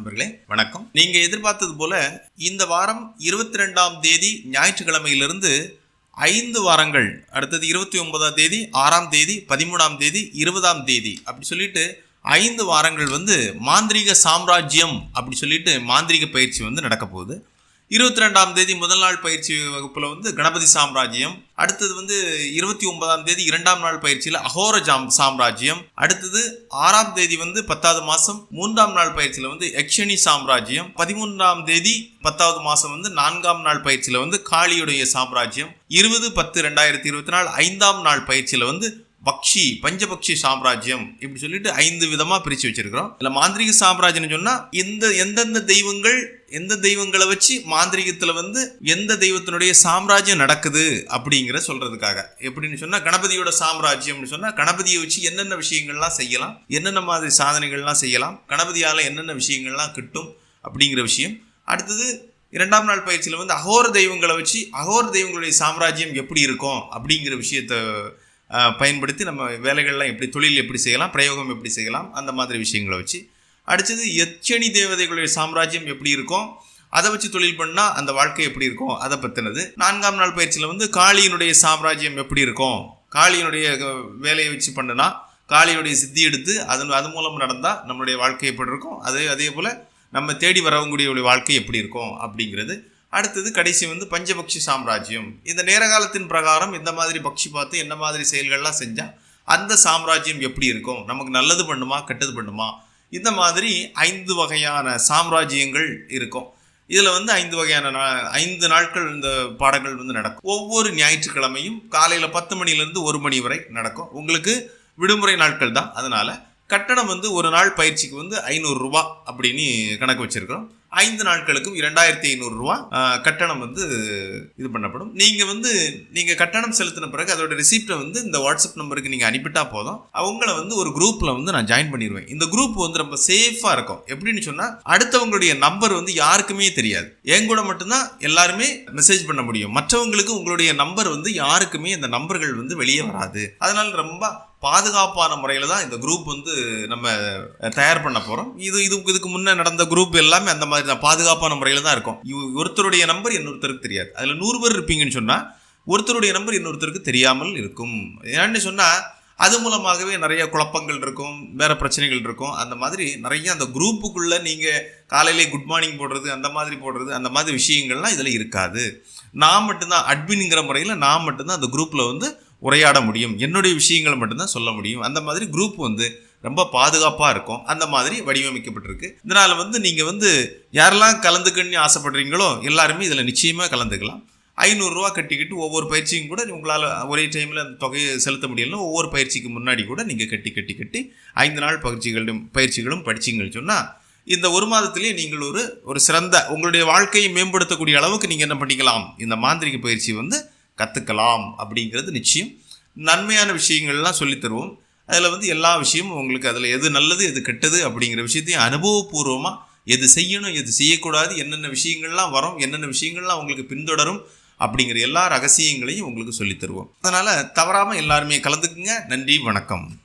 நண்பர்களே வணக்கம். நீங்க எதிர்பார்த்தது போல இந்த வாரம் இருபத்தி ரெண்டாம் தேதி ஞாயிற்றுக்கிழமையிலிருந்து ஐந்து வாரங்கள் அடுத்தது இருபத்தி ஒன்பதாம் தேதி ஆறாம் தேதி பதிமூணாம் தேதி இருபதாம் தேதி அப்படி சொல்லிட்டு ஐந்து வாரங்கள் வந்து மாந்திரீக சாம்ராஜ்யம் அப்படி சொல்லிட்டு மாந்திரீக பயிற்சி வந்து நடக்க போகுது இருபத்தி ரெண்டாம் தேதி முதல் நாள் பயிற்சி வகுப்புல வந்து கணபதி சாம்ராஜ்யம் அடுத்தது வந்து இருபத்தி ஒன்பதாம் தேதி இரண்டாம் நாள் பயிற்சியில் அகோர ஜாம் சாம்ராஜ்யம் அடுத்தது ஆறாம் தேதி வந்து பத்தாவது மாசம் மூன்றாம் நாள் பயிற்சியில் வந்து யக்ஷனி சாம்ராஜ்யம் பதிமூன்றாம் தேதி பத்தாவது மாசம் வந்து நான்காம் நாள் பயிற்சியில் வந்து காளியுடைய சாம்ராஜ்யம் இருபது பத்து ரெண்டாயிரத்தி இருபத்தி நாலு ஐந்தாம் நாள் பயிற்சியில் வந்து பக்ஷி பஞ்சபக்ஷி சாம்ராஜ்யம் இப்படி சொல்லிட்டு ஐந்து விதமா பிரிச்சு வச்சிருக்கிறோம். இல்லை மாந்திரிக சாம்ராஜ்யம்னு சொன்னா இந்த எந்தெந்த தெய்வங்கள் எந்த தெய்வங்களை வச்சு மாந்திரிகத்துல வந்து எந்த தெய்வத்தினுடைய சாம்ராஜ்யம் நடக்குது அப்படிங்கிற சொல்றதுக்காக. எப்படின்னு சொன்னா கணபதியோட சாம்ராஜ்யம்னு சொன்னா கணபதியை வச்சு என்னென்ன விஷயங்கள்லாம் செய்யலாம் என்னென்ன மாதிரி சாதனைகள்லாம் செய்யலாம் கணபதியால என்னென்ன விஷயங்கள்லாம் கிட்டும் அப்படிங்கிற விஷயம். அடுத்தது இரண்டாம் நாள் பயிற்சியில் வந்து அகோர தெய்வங்களை வச்சு அகோர தெய்வங்களுடைய சாம்ராஜ்யம் எப்படி இருக்கும் அப்படிங்கிற விஷயத்தை பயன்படுத்தி நம்ம வேலைகள்லாம் எப்படி தொழில் எப்படி செய்யலாம் பிரயோகம் எப்படி செய்யலாம் அந்த மாதிரி விஷயங்களை வச்சு. அடுத்தது எச்சனி தேவதைகளுடைய சாம்ராஜ்யம் எப்படி இருக்கும் அதை வச்சு தொழில் பண்ணால் அந்த வாழ்க்கை எப்படி இருக்கும் அதை பற்றினது நான்காம் நாள் பயிற்சியில் வந்து காளியினுடைய சாம்ராஜ்யம் எப்படி இருக்கும் காளியினுடைய வேலையை வச்சு பண்ணுனா காளியினுடைய சித்தி எடுத்து அதன் அது மூலம் நடந்தால் நம்மளுடைய வாழ்க்கை எப்படி இருக்கும் அதே அதே போல் நம்ம தேடி வரவங்களுடைய வாழ்க்கை எப்படி இருக்கும் அப்படிங்கிறது அடுத்தது கடைசி வந்து பஞ்சபக்ஷி சாம்ராஜ்யம். இந்த நேர காலத்தின் பிரகாரம் இந்த மாதிரி பக்ஷி பார்த்து என்ன மாதிரி செயல்கள்லாம் செஞ்சால் அந்த சாம்ராஜ்யம் எப்படி இருக்கும்? நமக்கு நல்லது பண்ணுமா கெட்டது பண்ணுமா? இந்த மாதிரி ஐந்து வகையான சாம்ராஜ்யங்கள் இருக்கும். இதில் வந்து ஐந்து வகையான நா- ஐந்து நாட்கள் இந்த பாடங்கள் வந்து நடக்கும். ஒவ்வொரு ஞாயிற்றுக்கிழமையும் காலையில் பத்து மணிலேருந்து ஒரு மணி வரை நடக்கும். உங்களுக்கு விடுமுறை நாட்கள் தான். அதனால் கட்டணம் வந்து ஒரு நாள் பயிற்சிக்கு வந்து ஐநூறுரூவா அப்படின்னு கணக்கு வச்சுருக்கிறோம். ஐந்து நாட்களுக்கும் இரண்டாயிரத்தி ஐநூறு ரூபா கட்டணம் வந்து இது பண்ணப்படும். நீங்க வந்து நீங்க கட்டணம் செலுத்தின பிறகு அதோட ரிசிப்டை வந்து இந்த வாட்ஸ்அப் நம்பருக்கு நீங்க அனுப்பிட்டா போதும். அவங்கள வந்து ஒரு குரூப்ல வந்து நான் ஜாயின் பண்ணிடுவேன் இந்த குரூப் வந்து ரொம்ப சேஃபா இருக்கும். எப்படின்னு சொன்னா அடுத்தவங்களுடைய நம்பர் வந்து யாருக்குமே தெரியாது. என் கூட மட்டும்தான் எல்லாருமே மெசேஜ் பண்ண முடியும். மற்றவங்களுக்கு உங்களுடைய நம்பர் வந்து யாருக்குமே இந்த நம்பர்கள் வந்து வெளியே வராது. அதனால ரொம்ப பாதுகாப்பான முறையில் தான் இந்த குரூப் வந்து நம்ம தயார் பண்ண போகிறோம் இது இது இதுக்கு முன்னே நடந்த குரூப் எல்லாமே அந்த மாதிரி தான் பாதுகாப்பான முறையில் தான் இருக்கும். ஒருத்தருடைய நம்பர் இன்னொருத்தருக்கு தெரியாது. அதில் நூறு பேர் இருப்பீங்கன்னு சொன்னால் ஒருத்தருடைய நம்பர் இன்னொருத்தருக்கு தெரியாமல் இருக்கும். ஏன்னு சொன்னால் அது மூலமாகவே நிறைய குழப்பங்கள் இருக்கும் வேறு பிரச்சனைகள் இருக்கும். அந்த மாதிரி நிறைய அந்த குரூப்புக்குள்ளே நீங்கள் காலையிலே குட் மார்னிங் போடுறது அந்த மாதிரி போடுறது அந்த மாதிரி விஷயங்கள்லாம் இதில் இருக்காது. நான் மட்டும்தான் அட்மின்ங்கிற முறையில் நான் மட்டும்தான் அந்த குரூப்பில் வந்து உரையாட முடியும். என்னுடைய விஷயங்களை மட்டும்தான் சொல்ல முடியும். அந்த மாதிரி குரூப் வந்து ரொம்ப பாதுகாப்பாக இருக்கும். அந்த மாதிரி வடிவமைக்கப்பட்டிருக்கு. இதனால் வந்து நீங்கள் வந்து யாரெல்லாம் கலந்துக்கணும்னு ஆசைப்படுறீங்களோ எல்லாருமே இதில் நிச்சயமாக கலந்துக்கலாம். ஐநூறுரூவா கட்டிக்கிட்டு ஒவ்வொரு பயிற்சியும் கூட உங்களால் ஒரே டைமில் அந்த தொகையை செலுத்த முடியலன்னா ஒவ்வொரு பயிற்சிக்கு முன்னாடி கூட நீங்கள் கட்டி கட்டி கட்டி ஐந்து நாள் பயிற்சிகளும் பயிற்சிகளும் படிச்சிங்கன்னு சொன்னால் இந்த ஒரு மாதத்திலேயே நீங்கள் ஒரு ஒரு சிறந்த உங்களுடைய வாழ்க்கையை மேம்படுத்தக்கூடிய அளவுக்கு நீங்கள் என்ன பண்ணிக்கலாம்? இந்த மாந்திரிக பயிற்சி வந்து கற்றுக்கலாம் அப்படிங்கிறது நிச்சயம். நன்மையான விஷயங்கள்லாம் சொல்லித் தருவோம் அதில் வந்து எல்லா விஷயமும் உங்களுக்கு அதில் எது நல்லது எது கெட்டது அப்படிங்கிற விஷயத்தையும் அனுபவபூர்வமாக எது செய்யணும் எது செய்யக்கூடாது என்னென்ன விஷயங்கள்லாம் வரும் என்னென்ன விஷயங்கள்லாம் உங்களுக்கு பின்தொடரும் அப்படிங்கிற எல்லா ரகசியங்களையும் உங்களுக்கு சொல்லித் தருவோம் அதனால் தவறாமல் எல்லாருமே கலந்துக்குங்க. நன்றி வணக்கம்.